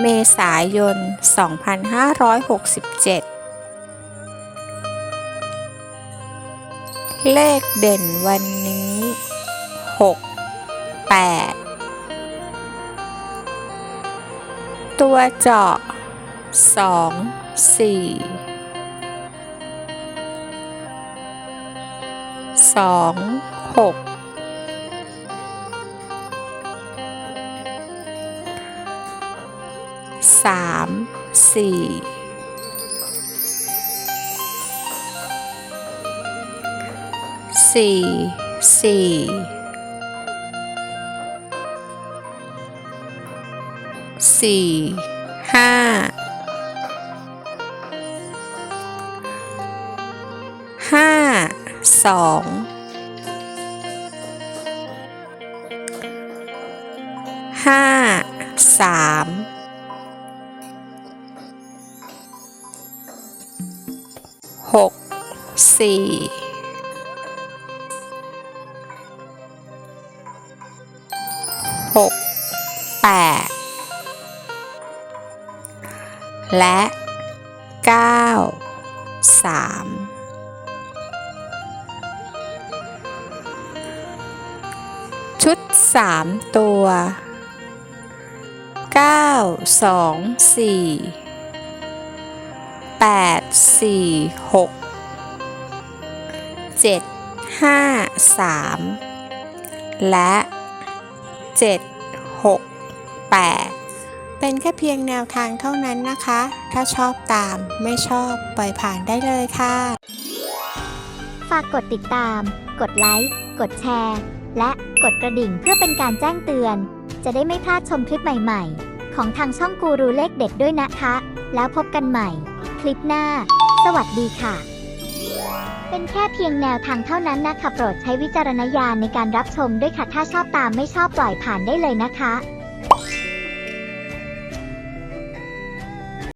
เมษายน 2567 เลขเด่นวันนี้ 6 8 ตัวเจาะ 2 4 2 6 สามสี่สี่สี่สี่ห้าห้าสองห้าสาม หกสี่หกแปดและเก้าสามชุดสามตัวเก้าสองสี่ แปดสี่หกเจ็ดห้าสามและเจ็ดหกแปดเป็นแค่เพียงแนวทางเท่านั้นนะคะ ถ้าชอบตามไม่ชอบปล่อยผ่านได้เลยค่ะ ฝากกดติดตาม กดไลค์ กดแชร์ และกดกระดิ่งเพื่อเป็นการแจ้งเตือน จะได้ไม่พลาดชมคลิปใหม่ๆ ของทางช่องกูรูเลขเด็ดด้วยนะคะ แล้วพบกันใหม่ ลิปหน้า สวัสดีค่ะ เป็นแค่เพียงแนวทางเท่านั้นนะคะโปรดใช้วิจารณญาณในการรับชมด้วยค่ะ ถ้าชอบตามไม่ชอบปล่อยผ่านได้เลยนะคะ